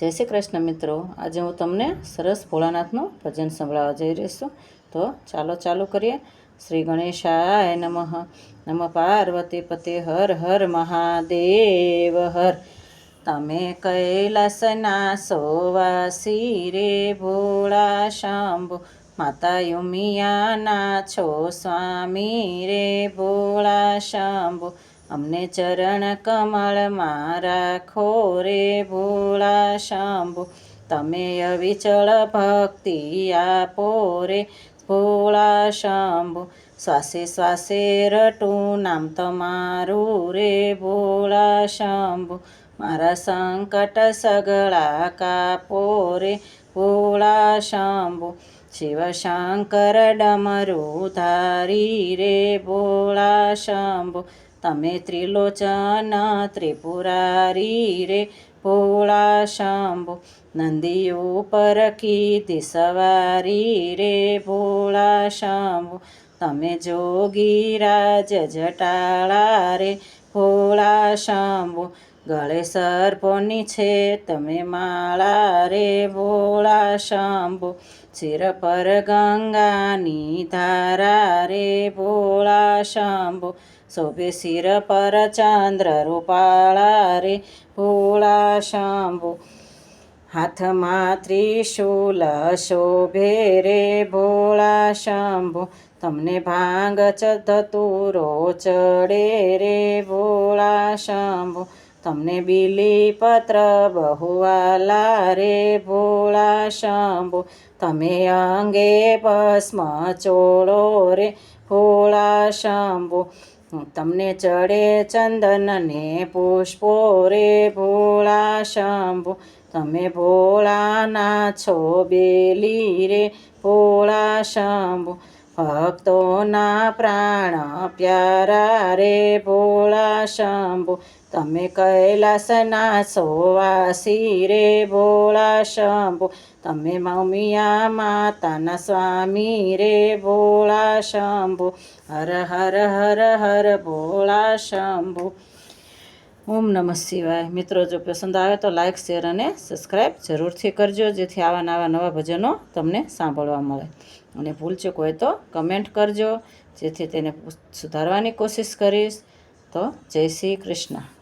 જય શ્રી કૃષ્ણ મિત્રો. આજે હું તમને સરસ ભોળાનાથનું ભજન સંભળાવવા જઈ રહી તો ચાલો ચાલુ કરીએ. શ્રી ગણેશાય નમઃ. નમ પાર્વતી પતિ હર હર મહાદેવ હર. તમે કૈલાસના સોવાસી રે ભોળા શાંભુ. માતા યુમિયાના છો સ્વામી રે ભોળા શંભુ, અમને ચરણ કમળમાં રાખો રે ભોળા શંભુ, તમે અવિચળ ભક્તિ આપો રે ભોળા શંભુ, શ્વાસે શ્વાસે રટું નામ તમારું રે ભોળા શાંભુ મારા સંકટ સગળા કાપોરે ભોળા શાંભુ શિવ શંકર ડમરુ ધારી રે ભોળા શાંભુ, તમે ત્રિલોચન ત્રિપુરારી રે ભોળા શંભુ નંદી ઉપર કીધી સવારી રે ભોળા શંભુ તમે જોગી રાજ જટાળા રે, ભોળા શંભુ, ગળે સર્પોની છે તમે માળા રે, ભોળા શંભુ, શિર પર ગંગાની ધારા રે, ભોળા શંભુ, શોભે શિર પર ચંદ્ર રૂપાળા રે, ભોળા શંભુ હાથમાં ત્રિશૂલ શોભે રે ભોળા શંભુ તમને ભાંગ ચતુરો ચડે રે ભોળા શંભુ તમને બીલી પત્ર બહુવાલા રે ભોળા શંભુ તમે અંગે ભસ્મ ચોળો રે ભોળા શંભુ તમને ચડે ચંદન ને પુષ્પો રે ભોળા શંભુ. તમે ભોળાના છો બેલી રે ભોળા શંભુ. ભક્તોના પ્રાણ પ્યારા રે ભોળા શંભુ. તમે કૈલાસના સોવાસી રે ભોળા શંભુ. તમે મમિયા માતાના સ્વામી રે ભોળા શંભુ. હર હર હર હર ભોળા શંભુ. ઓમ નમઃ શિવાય. મિત્રો, જો પસંદ આવે તો લાઇક શેર અને સબસ્ક્રાઈબ જરૂરથી કરજો, જેથી આવા નવા નવા ભજનો તમને સાંભળવા મળે. અને ભૂલચૂક હોય તો કમેન્ટ કરજો, જેથી તેને સુધારવાની કોશિશ કરીશ. તો જય શ્રી કૃષ્ણ.